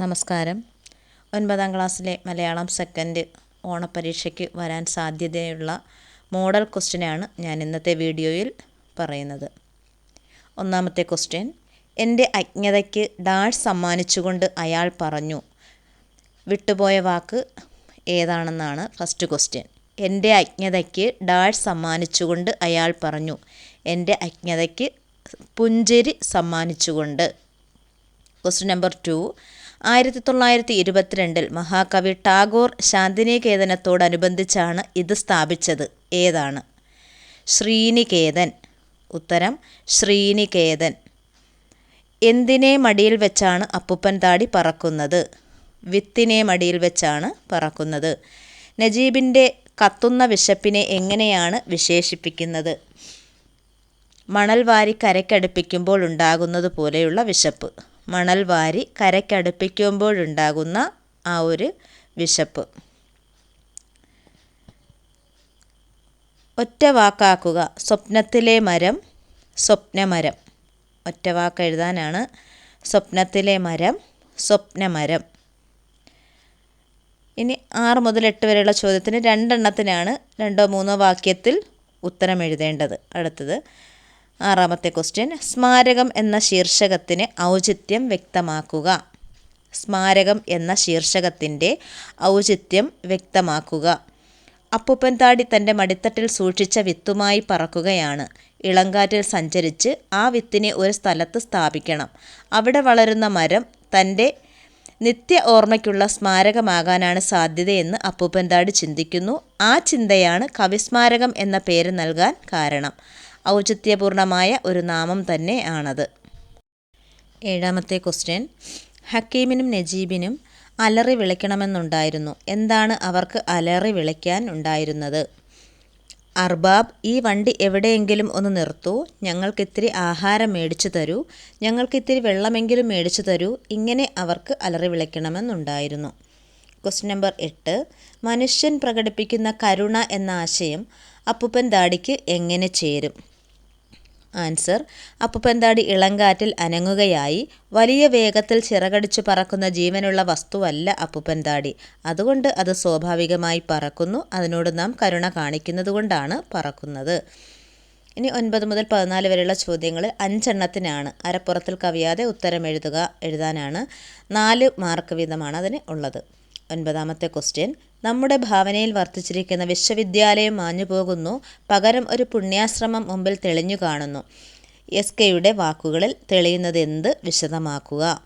നമസ്കാരം. ഒൻപതാം ക്ലാസ്സിലെ മലയാളം സെക്കൻഡ് ഓണപ്പരീക്ഷയ്ക്ക് വരാൻ സാധ്യതയുള്ള മോഡൽ ക്വസ്റ്റ്യനാണ് ഞാൻ ഇന്നത്തെ വീഡിയോയിൽ പറയുന്നത്. ഒന്നാമത്തെ ക്വസ്റ്റ്യൻ എന്റെ അജ്ഞതയ്ക്ക് ഡാഷ് സമ്മാനിച്ചുകൊണ്ട് അയാൾ പറഞ്ഞു. വിട്ടുപോയ വാക്ക് ഏതാണെന്നാണ് ഫസ്റ്റ് ക്വസ്റ്റ്യൻ എന്റെ അജ്ഞതയ്ക്ക് ഡാഷ് സമ്മാനിച്ചുകൊണ്ട് അയാൾ പറഞ്ഞു. എന്റെ അജ്ഞതയ്ക്ക് പുഞ്ചരി സമ്മാനിച്ചുകൊണ്ട്. ക്വസ്റ്റ്യൻ നമ്പർ ടു ആയിരത്തി തൊള്ളായിരത്തി ഇരുപത്തിരണ്ടിൽ മഹാകവി ടാഗോർ ശാന്തിനികേതനത്തോടനുബന്ധിച്ചാണ് ഇത് സ്ഥാപിച്ചത്. ഏതാണ്? ശ്രീനികേതൻ. ഉത്തരം ശ്രീനികേതൻ. എന്തിനെ മടിയിൽ വെച്ചാണ് അപ്പുപ്പൻ താടി പറക്കുന്നത്? വിത്തിനെ മടിയിൽ വെച്ചാണ് പറക്കുന്നത്. നജീബിന്റെ കത്തുന്ന വിശപ്പിനെ എങ്ങനെയാണ് വിശേഷിപ്പിക്കുന്നത്? മണൽ വാരി കരയ്ക്കടുപ്പിക്കുമ്പോൾ ഉണ്ടാകുന്നത് പോലെയുള്ള വിശപ്പ്. മണൽ വാരി കരയ്ക്കടുപ്പിക്കുമ്പോഴുണ്ടാകുന്ന ആ ഒരു വിശപ്പ്. ഒറ്റ വാക്കാക്കുക. സ്വപ്നത്തിലെ മരം സ്വപ്നമരം. ഒറ്റ വാക്ക് എഴുതാനാണ്. സ്വപ്നത്തിലെ മരം സ്വപ്നമരം. ഇനി ആറ് മുതൽ എട്ട് വരെയുള്ള ചോദ്യത്തിന് രണ്ടെണ്ണത്തിനാണ് രണ്ടോ മൂന്നോ വാക്യത്തിൽ ഉത്തരം എഴുതേണ്ടത്. അടുത്തത് ആറാമത്തെ ക്വസ്റ്റ്യൻ സ്മാരകം എന്ന ശീർഷകത്തിന് ഔചിത്യം വ്യക്തമാക്കുക. സ്മാരകം എന്ന ശീർഷകത്തിന്റെ ഔചിത്യം വ്യക്തമാക്കുക. അപ്പുപ്പൻ താടി തന്റെ മടിത്തട്ടിൽ സൂക്ഷിച്ച വിത്തുമായി പറക്കുകയാണ്. ഇളങ്കാറ്റിൽ സഞ്ചരിച്ച് ആ വിത്തിനെ ഒരു സ്ഥലത്ത് സ്ഥാപിക്കണം. അവിടെ വളരുന്ന മരം തന്റെ നിത്യ ഓർമ്മയ്ക്കുള്ള സ്മാരകമാകാനാണ് സാധ്യതയെന്ന് അപ്പൂപ്പൻ താടി ചിന്തിക്കുന്നു. ആ ചിന്തയാണ് കവിസ്മാരകം എന്ന പേര് നൽകാൻ കാരണം. ഔചിത്യപൂർണമായ ഒരു നാമം തന്നെ ആണത്. ഏഴാമത്തെ ക്വസ്റ്റ്യൻ. ഹക്കീമിനും നജീബിനും അലറി വിളിക്കണമെന്നുണ്ടായിരുന്നു. എന്താണ് അവർക്ക് അലറി വിളിക്കാൻ ഉണ്ടായിരുന്നത്? അർബാബ് ഈ വണ്ടി എവിടെയെങ്കിലും ഒന്ന് നിർത്തൂ. ഞങ്ങൾക്കിത്തിരി ആഹാരം മേടിച്ചു തരൂ. ഞങ്ങൾക്കിത്തിരി വെള്ളമെങ്കിലും മേടിച്ചു തരൂ. ഇങ്ങനെ അവർക്ക് അലറി വിളിക്കണമെന്നുണ്ടായിരുന്നു. ക്വസ്റ്റ്യൻ നമ്പർ എട്ട്. മനുഷ്യൻ പ്രകടിപ്പിക്കുന്ന കരുണ എന്ന ആശയം അപ്പുപ്പൻ ദാടിക്ക് എങ്ങനെ ചേരും? ആൻസർ. അപ്പുപ്പന്താടി ഇളങ്കാറ്റിൽ അനങ്ങുകയായി. വലിയ വേഗത്തിൽ ചിറകടിച്ചു പറക്കുന്ന ജീവനുള്ള വസ്തുവല്ല അപ്പുപ്പന്താടി അതുകൊണ്ട് അത് സ്വാഭാവികമായി പറക്കുന്നു. അതിനോട് നാം കരുണ കാണിക്കുന്നത് കൊണ്ടാണ് പറക്കുന്നത്. ഇനി ഒൻപത് മുതൽ പതിനാല് വരെയുള്ള ചോദ്യങ്ങളിൽ അഞ്ചെണ്ണത്തിനാണ്. അരപ്പുറത്തിൽ കവിയാതെ ഉത്തരം എഴുതുക എഴുതാനാണ് നാല് മാർക്ക് വീതമാണ് അതിന് ഉള്ളത്. ഒൻപതാമത്തെ ക്വസ്റ്റ്യൻ. നമ്മുടെ ഭാവനയിൽ വർത്തിച്ചിരിക്കുന്ന വിശ്വവിദ്യാലയം മാഞ്ഞു പോകുന്നു പകരം ഒരു പുണ്യാശ്രമം മുമ്പിൽ തെളിഞ്ഞു കാണുന്നു. എസ് കെയുടെ വാക്കുകളിൽ തെളിയുന്നത് എന്ത് വിശദമാക്കുക?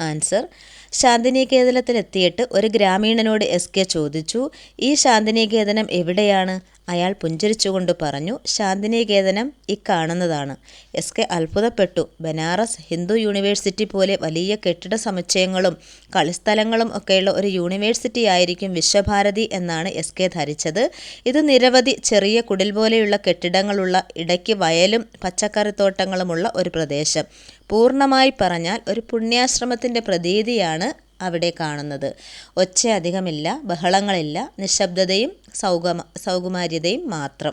ആൻസർ ശാന്തിനികേതനത്തിലെത്തിയിട്ട് ഒരു ഗ്രാമീണനോട് എസ് കെ ചോദിച്ചു. ഈ ശാന്തിനികേതനം എവിടെയാണ്? അയാൾ പുഞ്ചിരിച്ചുകൊണ്ട് പറഞ്ഞു ശാന്തിനികേതനം ഇക്കാണുന്നതാണ് എസ്. കെ. അത്ഭുതപ്പെട്ടു. ബനാറസ് ഹിന്ദു യൂണിവേഴ്സിറ്റി പോലെ വലിയ കെട്ടിട സമുച്ചയങ്ങളും കളിസ്ഥലങ്ങളും ഒക്കെയുള്ള ഒരു യൂണിവേഴ്സിറ്റി ആയിരിക്കും വിശ്വഭാരതി എന്നാണ് എസ്. കെ. ധരിച്ചത്. ഇത് നിരവധി ചെറിയ കുടിൽ പോലെയുള്ള കെട്ടിടങ്ങളുള്ള ഇടയ്ക്ക് വയലും പച്ചക്കറിത്തോട്ടങ്ങളുമുള്ള ഒരു പ്രദേശം. പൂർണമായി പറഞ്ഞാൽ ഒരു പുണ്യാശ്രമത്തിന്റെ പ്രതീതിയാണ് അവിടെ കാണുന്നത്. ഒച്ച അധികമില്ല ബഹളങ്ങളില്ല നിശബ്ദതയും സൗകമ സൗകുമാര്യതയും മാത്രം.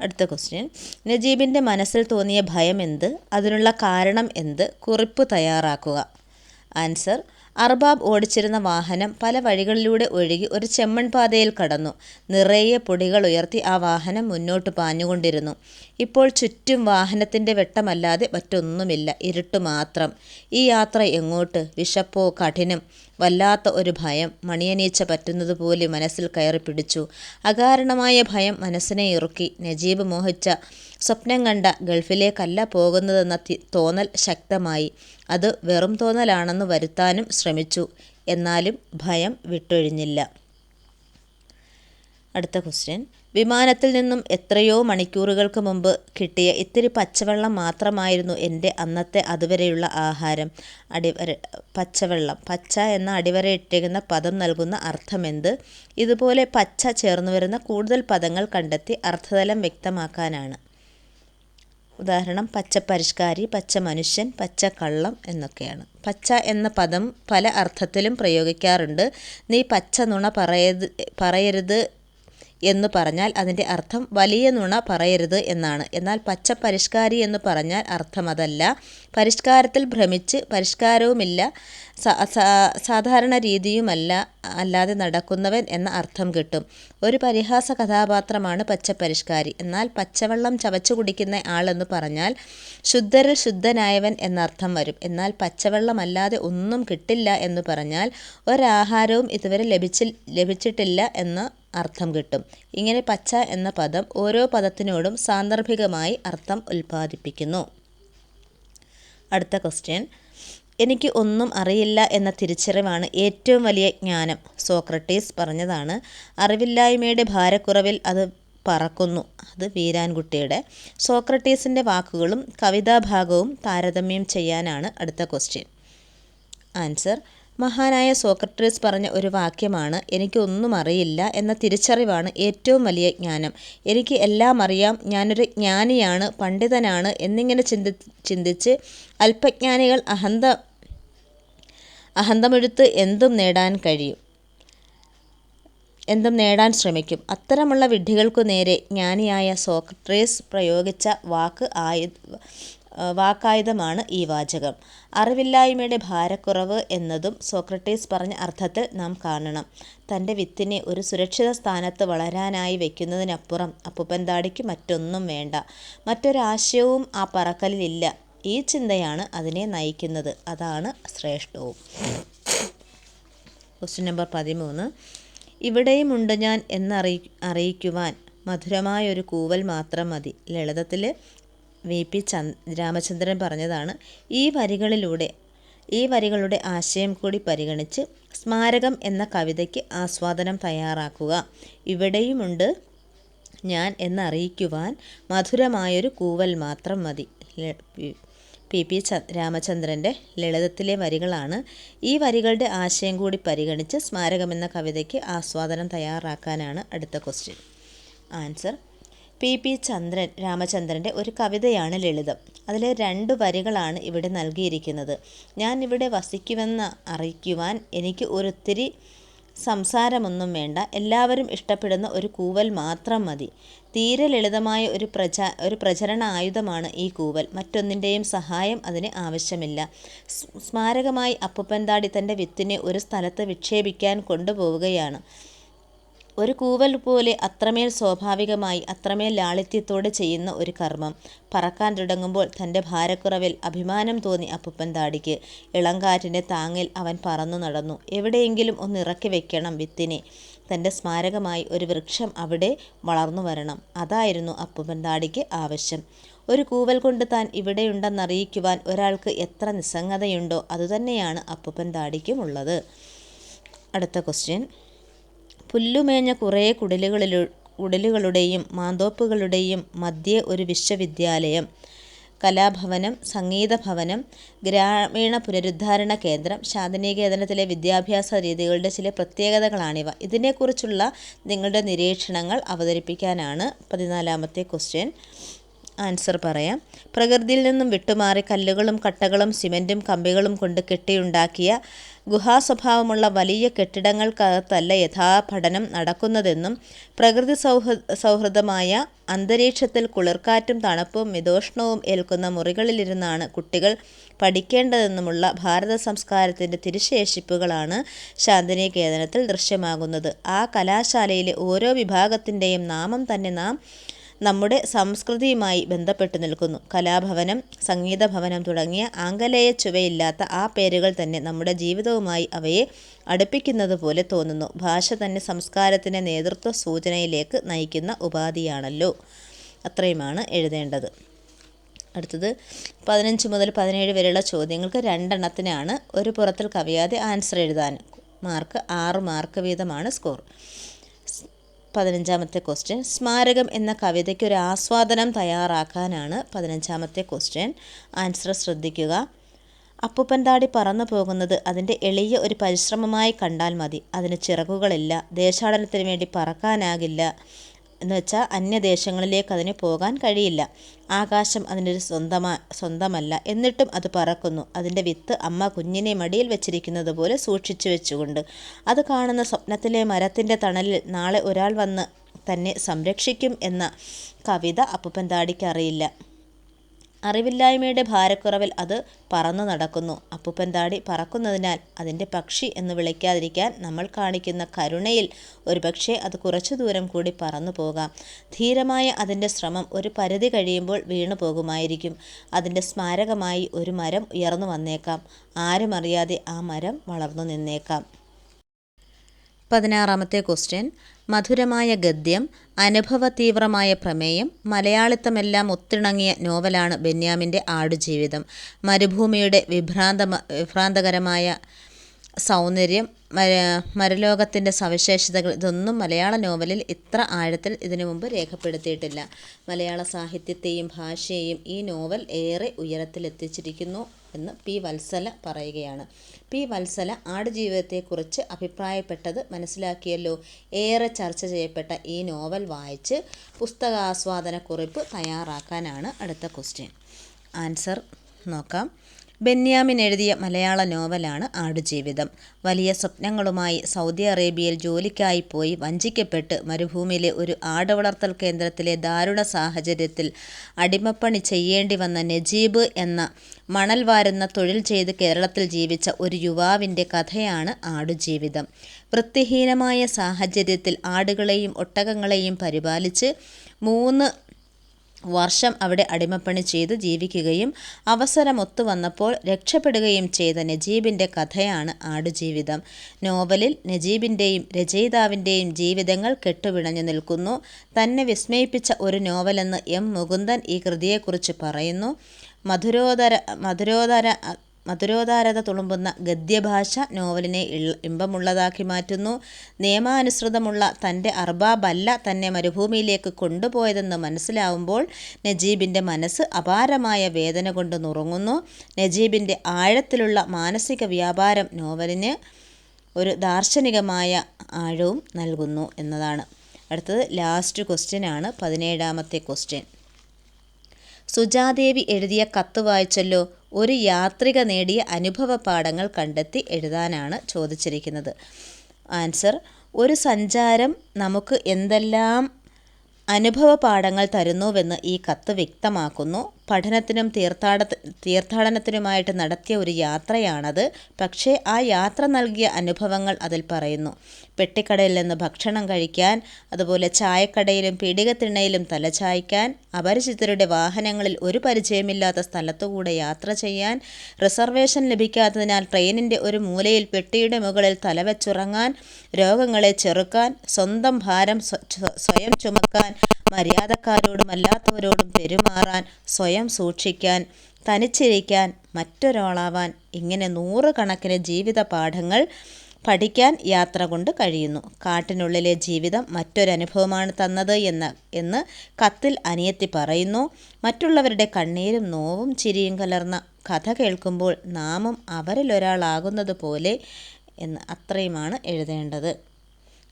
അടുത്ത ക്വസ്റ്റ്യൻ നജീബിന്റെ മനസ്സിൽ തോന്നിയ ഭയം എന്ത്? അതിനുള്ള കാരണം എന്ത്? കുറിപ്പ് തയ്യാറാക്കുക. ആൻസർ അർബാബ് ഓടിച്ചിരുന്ന വാഹനം പല വഴികളിലൂടെ ഒഴുകി ഒരു ചെമ്മൺപാതയിൽ കടന്നു. നിറയെ പൊടികൾ ഉയർത്തി ആ വാഹനം മുന്നോട്ട് പാഞ്ഞുകൊണ്ടിരുന്നു. ഇപ്പോൾ ചുറ്റും വാഹനത്തിന്റെ വെട്ടമല്ലാതെ മറ്റൊന്നുമില്ല ഇരുട്ട് മാത്രം. ഈ യാത്ര എങ്ങോട്ട്? വിശപ്പോ കഠിനം? വല്ലാത്ത ഒരു ഭയം. മണിയനീച്ച പറ്റുന്നത് പോലെ മനസ്സിൽ കയറി പിടിച്ചു. അകാരണമായ ഭയം മനസ്സിനെ ഇറുക്കി. നജീബ് മോഹിച്ച സ്വപ്നം കണ്ട ഗൾഫിലേക്കല്ല പോകുന്നതെന്ന തോന്നൽ ശക്തമായി. അത് വെറും തോന്നലാണെന്ന് വരുത്താനും ശ്രമിച്ചു. എന്നാലും ഭയം വിട്ടൊഴിഞ്ഞില്ല. അടുത്ത ക്വസ്റ്റ്യൻ വിമാനത്തിൽ നിന്നും എത്രയോ മണിക്കൂറുകൾക്ക് മുമ്പ് കിട്ടിയ ഇത്തിരി പച്ചവെള്ളം മാത്രമായിരുന്നു എന്റെ അന്നത്തെ അതുവരെയുള്ള ആഹാരം. അടിവര പച്ചവെള്ളം. പച്ച എന്ന അടിവരയിട്ടിരിക്കുന്ന പദം നൽകുന്ന അർത്ഥമെന്ത്? ഇതുപോലെ പച്ച ചേർന്നു വരുന്ന കൂടുതൽ പദങ്ങൾ കണ്ടെത്തി അർത്ഥതലം വ്യക്തമാക്കാനാണ്. ഉദാഹരണം പച്ച പരിഷ്കാരി പച്ച മനുഷ്യൻ പച്ച കള്ളം എന്നൊക്കെയാണ്. പച്ച എന്ന പദം പല അർത്ഥത്തിലും പ്രയോഗിക്കാറുണ്ട്. നീ പച്ച നുണ പറയത് പറയരുത് എന്ന് പറഞ്ഞാൽ അതിന്റെ അർത്ഥം വലിയ നുണ പറയരുത് എന്നാണ്. എന്നാൽ പച്ച പരിഷ്കാരി എന്ന് പറഞ്ഞാൽ അർത്ഥം അതല്ല. പരിഷ്കാരത്തിൽ ഭ്രമിച്ച് പരിഷ്കാരവുമില്ല. സാധാരണ രീതിയുമല്ല അല്ലാതെ നടക്കുന്നവൻ എന്ന അർത്ഥം കിട്ടും. ഒരു പരിഹാസ കഥാപാത്രമാണ് പച്ച പരിഷ്കാരി എന്നാൽ പച്ചവെള്ളം ചവച്ചു കുടിക്കുന്ന ആളെന്ന് പറഞ്ഞാൽ ശുദ്ധരിൽ ശുദ്ധനായവൻ എന്നർത്ഥം വരും. എന്നാൽ പച്ചവെള്ളമല്ലാതെ ഒന്നും കിട്ടില്ല എന്ന് പറഞ്ഞാൽ ഒരാഹാരവും ഇതുവരെ ലഭിച്ചി ലഭിച്ചിട്ടില്ല എന്ന് അർത്ഥം കിട്ടും. ഇങ്ങനെ പച്ച എന്ന പദം ഓരോ പദത്തിനോടും സാന്ദർഭികമായി അർത്ഥം ഉൽപ്പാദിപ്പിക്കുന്നു. അടുത്ത ക്വസ്റ്റ്യൻ എനിക്ക് ഒന്നും അറിയില്ല എന്ന തിരിച്ചറിവാണ് ഏറ്റവും വലിയ ജ്ഞാനം. സോക്രട്ടീസ് പറഞ്ഞതാണ് അറിവില്ലായ്മയുടെ ഭാരക്കുറവിൽ അത് പറക്കുന്നു. അത് വീരാൻകുട്ടിയുടെ. സോക്രട്ടീസിന്റെ വാക്കുകളും കവിതാഭാഗവും താരതമ്യം ചെയ്യാനാണ് അടുത്ത ക്വസ്റ്റ്യൻ ആൻസർ മഹാനായ സോക്രട്ടീസ് പറഞ്ഞ ഒരു വാക്യമാണ് എനിക്കൊന്നും അറിയില്ല എന്ന തിരിച്ചറിവാണ് ഏറ്റവും വലിയ ജ്ഞാനം. എനിക്ക് എല്ലാം അറിയാം. ഞാനൊരു ജ്ഞാനിയാണ് പണ്ഡിതനാണ് എന്നിങ്ങനെ ചിന്തി ചിന്തിച്ച് അല്പജ്ഞാനികൾ അഹന്ത അഹന്തമെടുത്ത് എന്തും നേടാൻ കഴിയും. എന്തും നേടാൻ ശ്രമിക്കും. അത്തരമുള്ള വിഡ്ഢികൾക്കു നേരെ ജ്ഞാനിയായ സോക്രട്ടീസ് പ്രയോഗിച്ച വാക്ക് ആയു വാക്കായുധമാണ് ഈ വാചകം. അറിവില്ലായ്മയുടെ ഭാരക്കുറവ് എന്നതും സോക്രട്ടീസ് പറഞ്ഞ അർത്ഥത്തിൽ നാം കാണണം. തന്റെ വിത്തിനെ ഒരു സുരക്ഷിത സ്ഥാനത്ത് വളരാനായി വെക്കുന്നതിനപ്പുറം അപ്പൂപ്പൻ താടിക്ക് മറ്റൊന്നും വേണ്ട. മറ്റൊരാശയവും ആ പറക്കലിലില്ല. ഈ ചിന്തയാണ് അതിനെ നയിക്കുന്നത്. അതാണ് ശ്രേഷ്ഠവും. ക്വസ്റ്റ്യൻ നമ്പർ പതിമൂന്ന്. ഇവിടെയുമുണ്ട് ഞാൻ എന്നറി അറിയിക്കുവാൻ. മധുരമായൊരു കൂവൽ മാത്രം മതി. ലളിതത്തിൽ വി പി ചന്ദ് രാമചന്ദ്രൻ പറഞ്ഞതാണ് ഈ വരികളിലൂടെ ഈ വരികളുടെ ആശയം കൂടി പരിഗണിച്ച് സ്മാരകം എന്ന കവിതയ്ക്ക് ആസ്വാദനം തയ്യാറാക്കുക. ഇവിടെയുമുണ്ട് ഞാൻ എന്നറിയിക്കുവാൻ മധുരമായൊരു കൂവൽ മാത്രം മതി. പി പി ച രാമചന്ദ്രന്റെ ലളിതത്തിലെ വരികളാണ്. ഈ വരികളുടെ ആശയം കൂടി പരിഗണിച്ച് സ്മാരകം എന്ന കവിതയ്ക്ക് ആസ്വാദനം തയ്യാറാക്കാനാണ് അടുത്ത question answer P. P. Chandran രാമചന്ദ്രന്റെ ഒരു കവിതയാണ് ലളിതം. അതിലെ രണ്ട് വരികളാണ് ഇവിടെ നൽകിയിരിക്കുന്നത്. ഞാൻ ഇവിടെ വസിക്കുമെന്ന് അറിയിക്കുവാൻ എനിക്ക് ഒരൊത്തിരി സംസാരമൊന്നും വേണ്ട. എല്ലാവരും ഇഷ്ടപ്പെടുന്ന ഒരു കൂവൽ മാത്രം മതി. തീരെ ലളിതമായ ഒരു പ്രച ഒരു പ്രചരണ ആയുധമാണ് ഈ കൂവൽ. മറ്റൊന്നിന്റെയും സഹായം അതിന് ആവശ്യമില്ല. സ്മാരകമായി അപ്പുപ്പൻതാടി തന്റെ വിത്തിനെ ഒരു സ്ഥലത്ത് വിക്ഷേപിക്കാൻ കൊണ്ടുപോവുകയാണ്. ഒരു കൂവൽ പോലെ അത്രമേൽ സ്വാഭാവികമായി അത്രമേൽ ലാളിത്യത്തോടെ ചെയ്യുന്ന ഒരു കർമ്മം. പറക്കാൻ തുടങ്ങുമ്പോൾ തന്റെ ഭാരക്കുറവിൽ അഭിമാനം തോന്നി അപ്പുപ്പൻ താടിക്ക്. ഇളങ്കാറ്റിന്റെ താങ്ങിൽ അവൻ പറന്നു നടന്നു. എവിടെയെങ്കിലും ഒന്ന് ഇറക്കി വെക്കണം വിത്തിനെ. തന്റെ സ്മാരകമായി ഒരു വൃക്ഷം അവിടെ വളർന്നു വരണം. അതായിരുന്നു അപ്പുപ്പൻ താടിക്ക് ആവശ്യം. ഒരു കൂവൽ കൊണ്ട് താൻ ഇവിടെയുണ്ടെന്നറിയിക്കുവാൻ ഒരാൾക്ക് എത്ര നിസ്സംഗതയുണ്ടോ അതുതന്നെയാണ് അപ്പുപ്പൻ താടിക്കുമുള്ളത്. അടുത്ത ക്വസ്റ്റ്യൻ. പുല്ലുമേഞ്ഞ കുറേ കുടിലുകളിലു കുടിലുകളുടെയും മാന്തോപ്പുകളുടെയും മധ്യേ ഒരു വിശ്വവിദ്യാലയം. കലാഭവനം സംഗീതഭവനം ഗ്രാമീണ പുനരുദ്ധാരണ കേന്ദ്രം ശാന്തിനികേതനത്തിലെ വിദ്യാഭ്യാസ രീതികളുടെ ചില പ്രത്യേകതകളാണിവ. ഇതിനെക്കുറിച്ചുള്ള നിങ്ങളുടെ നിരീക്ഷണങ്ങൾ അവതരിപ്പിക്കാനാണ് പതിനാലാമത്തെ ക്വസ്റ്റ്യൻ. ആൻസർ പറയാം. പ്രകൃതിയിൽ നിന്നും വിട്ടുമാറി കല്ലുകളും കട്ടകളും സിമന്റും കമ്പികളും കൊണ്ട് കെട്ടിയുണ്ടാക്കിയ ഗുഹാസ്വഭാവമുള്ള വലിയ കെട്ടിടങ്ങൾക്കകത്തല്ല യഥാപഠനം നടക്കുന്നതെന്നും പ്രകൃതി സൗഹൃ സൗഹൃദമായ അന്തരീക്ഷത്തിൽ കുളിർക്കാറ്റും തണുപ്പും മിതോഷ്ണവും ഏൽക്കുന്ന മുറികളിലിരുന്നാണ് കുട്ടികൾ പഠിക്കേണ്ടതെന്നുമുള്ള ഭാരത സംസ്കാരത്തിന്റെ തിരുശേഷിപ്പുകളാണ് ശാന്തിനികേതനത്തിൽ ദൃശ്യമാകുന്നത്. ആ കലാശാലയിലെ ഓരോ വിഭാഗത്തിന്റെയും നാമം തന്നെ നാം നമ്മുടെ സംസ്കൃതിയുമായി ബന്ധപ്പെട്ടു നിൽക്കുന്നു. കലാഭവനം സംഗീതഭവനം തുടങ്ങിയ ആംഗലേയ ചുവയില്ലാത്ത ആ പേരുകൾ തന്നെ നമ്മുടെ ജീവിതവുമായി അവയെ അടുപ്പിക്കുന്നത് പോലെ തോന്നുന്നു. ഭാഷ തന്നെ സംസ്കാരത്തിന്റെ നേതൃത്വ സൂചനയിലേക്ക് നയിക്കുന്ന ഉപാധിയാണല്ലോ. അത്രയുമാണ് എഴുതേണ്ടത്. അടുത്തത് പതിനഞ്ച് മുതൽ പതിനേഴ് വരെയുള്ള ചോദ്യങ്ങൾക്ക് രണ്ടെണ്ണത്തിനാണ് ഒരു പുറത്തിൽ കവിയാതെ ആൻസർ എഴുതാൻ മാർക്ക് ആറ് മാർക്ക് വീതമാണ് സ്കോർ. പതിനഞ്ചാമത്തെ ക്വസ്റ്റ്യൻ സ്മാരകം എന്ന കവിതയ്ക്ക് ഒരു ആസ്വാദനം തയ്യാറാക്കാനാണ് പതിനഞ്ചാമത്തെ ക്വസ്റ്റ്യൻ ആൻസർ ശ്രദ്ധിക്കുക. അപ്പുപ്പൻ താടി പറന്നു പോകുന്നത് അതിന്റെ എളിയ ഒരു പരിശ്രമമായി കണ്ടാൽ മതി. അതിന് ചിറകുകളില്ല. ദേശാടനത്തിന് വേണ്ടി പറക്കാനാകില്ല. എന്ന് വെച്ചാൽ അന്യദേശങ്ങളിലേക്ക് അതിന് പോകാൻ കഴിയില്ല. ആകാശം അതിനൊരു സ്വന്തമാ സ്വന്തമല്ല. എന്നിട്ടും അത് പറക്കുന്നു. അതിന്റെ വിത്ത് അമ്മ കുഞ്ഞിനെ മടിയിൽ വെച്ചിരിക്കുന്നത് പോലെ സൂക്ഷിച്ചു വെച്ചുകൊണ്ട്. അത് കാണുന്ന സ്വപ്നത്തിലെ മരത്തിന്റെ തണലിൽ നാളെ ഒരാൾ വന്ന് തന്നെ സംരക്ഷിക്കും എന്ന കവിത അപ്പൂപ്പൻ താടിക്ക് അറിയില്ല. അറിവില്ലായ്മയുടെ ഭാരക്കുറവിൽ അത് പറന്നു നടക്കുന്നു. അപ്പൂപ്പൻ താടി പറക്കുന്നതിനാൽ അതിന്റെ പക്ഷി എന്ന് വിളിക്കാതിരിക്കാൻ നമ്മൾ കാണിക്കുന്ന കരുണയിൽ ഒരുപക്ഷെ അത് കുറച്ചു ദൂരം കൂടി പറന്നു പോകാം. ധീരമായ അതിന്റെ ശ്രമം ഒരു പരിധി കഴിയുമ്പോൾ വീണു പോകുമായിരിക്കും. അതിന്റെ സ്മാരകമായി ഒരു മരം ഉയർന്നു വന്നേക്കാം. ആരും അറിയാതെ ആ മരം വളർന്നു നിന്നേക്കാം. പതിനാറാമത്തെ ക്വസ്റ്റ്യൻ മധുരമായ ഗദ്യം അനുഭവതീവ്രമായ പ്രമേയം മലയാളിത്തമെല്ലാം ഒത്തിണങ്ങിയ നോവലാണ് ബെന്യാമിന്റെ ആടുജീവിതം. മരുഭൂമിയുടെ വിഭ്രാന്ത വിഭ്രാന്തകരമായ സൗന്ദര്യം മര മരലോകത്തിന്റെ സവിശേഷതകൾ ഇതൊന്നും മലയാള നോവലിൽ ഇത്ര ആഴത്തിൽ ഇതിനു മുമ്പ് രേഖപ്പെടുത്തിയിട്ടില്ല. മലയാള സാഹിത്യത്തെയും ഭാഷയെയും ഈ നോവൽ ഏറെ ഉയരത്തിലെത്തിച്ചിരിക്കുന്നു. എന്ന് പി വത്സല പറയുകയാണ്. പി വത്സല ആടുജീവിതത്തെക്കുറിച്ച് അഭിപ്രായപ്പെട്ടത് മനസ്സിലാക്കിയല്ലോ. ഏറെ ചർച്ച ചെയ്യപ്പെട്ട ഈ നോവൽ വായിച്ച് പുസ്തകാസ്വാദനക്കുറിപ്പ് തയ്യാറാക്കാനാണ് അടുത്ത ക്വസ്റ്റ്യൻ ആൻസർ നോക്കാം. ബെന്യാമിൻ എഴുതിയ മലയാള നോവലാണ് ആടുജീവിതം. വലിയ സ്വപ്നങ്ങളുമായി സൗദി അറേബ്യയിൽ ജോലിക്കായി പോയി വഞ്ചിക്കപ്പെട്ട് മരുഭൂമിയിലെ ഒരു ആട് വളർത്തൽ കേന്ദ്രത്തിലെ ദാരുണ സാഹചര്യത്തിൽ അടിമപ്പണി ചെയ്യേണ്ടി വന്ന നജീബ് എന്ന മണൽ വാരുന്ന തൊഴിൽ ചെയ്ത് കേരളത്തിൽ ജീവിച്ച ഒരു യുവാവിന്റെ കഥയാണ് ആടുജീവിതം. വൃത്തിഹീനമായ സാഹചര്യത്തിൽ ആടുകളെയും ഒട്ടകങ്ങളെയും പരിപാലിച്ച് മൂന്ന് വർഷം അവിടെ അടിമപ്പണി ചെയ്ത് ജീവിക്കുകയും അവസരമൊത്തു വന്നപ്പോൾ രക്ഷപ്പെടുകയും ചെയ്ത നജീബിന്റെ കഥയാണ് ആടുജീവിതം. നോവലിൽ നജീബിന്റെയും രചയിതാവിന്റെയും ജീവിതങ്ങൾ കെട്ടുപിണഞ്ഞു നിൽക്കുന്നു. തന്നെ വിസ്മയിപ്പിച്ച ഒരു നോവലെന്ന് എം മുകുന്ദൻ ഈ കൃതിയെക്കുറിച്ച് പറയുന്നു. മധുരോധര മധുരോദര മധുരോദാരത തുളുമ്പുന്ന ഗദ്യഭാഷ നോവലിനെ ഇമ്പമുള്ളതാക്കി മാറ്റുന്നു. നിയമാനുസൃതമുള്ള തന്റെ അർബാബല്ല തന്നെ മരുഭൂമിയിലേക്ക് കൊണ്ടുപോയതെന്ന് മനസ്സിലാവുമ്പോൾ നജീബിന്റെ മനസ്സ് അപാരമായ വേദന കൊണ്ട് നുറുങ്ങുന്നു. നജീബിന്റെ ആഴത്തിലുള്ള മാനസിക വ്യാപാരം നോവലിന് ഒരു ദാർശനികമായ ആഴവും നൽകുന്നു എന്നതാണ്. അടുത്തത് ലാസ്റ്റ് ക്വസ്റ്റ്യൻ ആണ് പതിനേഴാമത്തെ ക്വസ്റ്റ്യൻ. സുജാദേവി എഴുതിയ കത്ത് വായിച്ചല്ലോ. ഒരു യാത്രിക നേടിയ അനുഭവ പാഠങ്ങൾ കണ്ടെത്തി എഴുതാനാണ് ചോദിച്ചിരിക്കുന്നത്. ആൻസർ ഒരു സഞ്ചാരം നമുക്ക് എന്തെല്ലാം അനുഭവ പാഠങ്ങൾ തരുന്നുവെന്ന് ഈ കത്ത് വ്യക്തമാക്കുന്നു. പഠനത്തിനും തീർത്ഥാട തീർത്ഥാടനത്തിനുമായിട്ട് നടത്തിയ ഒരു യാത്രയാണത്. പക്ഷേ ആ യാത്ര നൽകിയ അനുഭവങ്ങൾ അതിൽ പറയുന്നു. പെട്ടിക്കടയിൽ നിന്ന് ഭക്ഷണം കഴിക്കാൻ അതുപോലെ ചായക്കടയിലും പീടികത്തിണ്ണയിലും തലചായ്ക്കാൻ അപരിചിതരുടെ വാഹനങ്ങളിൽ ഒരു പരിചയമില്ലാത്ത സ്ഥലത്തുകൂടെ യാത്ര ചെയ്യാൻ റിസർവേഷൻ ലഭിക്കാത്തതിനാൽ ട്രെയിനിന്റെ ഒരു മൂലയിൽ പെട്ടിയുടെ മുകളിൽ തലവെച്ചുറങ്ങാൻ രോഗങ്ങളെ ചെറുക്കാൻ സ്വന്തം ഭാരം സ്വയം ചുമക്കാൻ മര്യാദക്കാരോടും അല്ലാത്തവരോടും പെരുമാറാൻ സ്വയം സൂക്ഷിക്കാൻ തനിച്ചിരിക്കാൻ മറ്റൊരാളാവാൻ ഇങ്ങനെ നൂറുകണക്കിന് ജീവിത പാഠങ്ങൾ പഠിക്കാൻ യാത്ര കൊണ്ട് കഴിയുന്നു. കാട്ടിനുള്ളിലെ ജീവിതം മറ്റൊരനുഭവമാണ് തന്നത് എന്ന് എന്ന് കത്തിൽ അനിയത്തി പറയുന്നു. മറ്റുള്ളവരുടെ കണ്ണീരും നോവും ചിരിയും കലർന്ന കഥ കേൾക്കുമ്പോൾ നാമും അവരിലൊരാളാകുന്നത് പോലെ എന്ന് അത്രയുമാണ് എഴുതേണ്ടത്.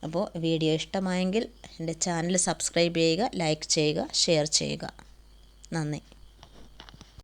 അപ്പോൾ വീഡിയോ ഇഷ്ടമായെങ്കിൽ എന്റെ ചാനൽ സബ്സ്ക്രൈബ് ചെയ്യുക ലൈക്ക് ചെയ്യുക ഷെയർ ചെയ്യുക. നന്ദി.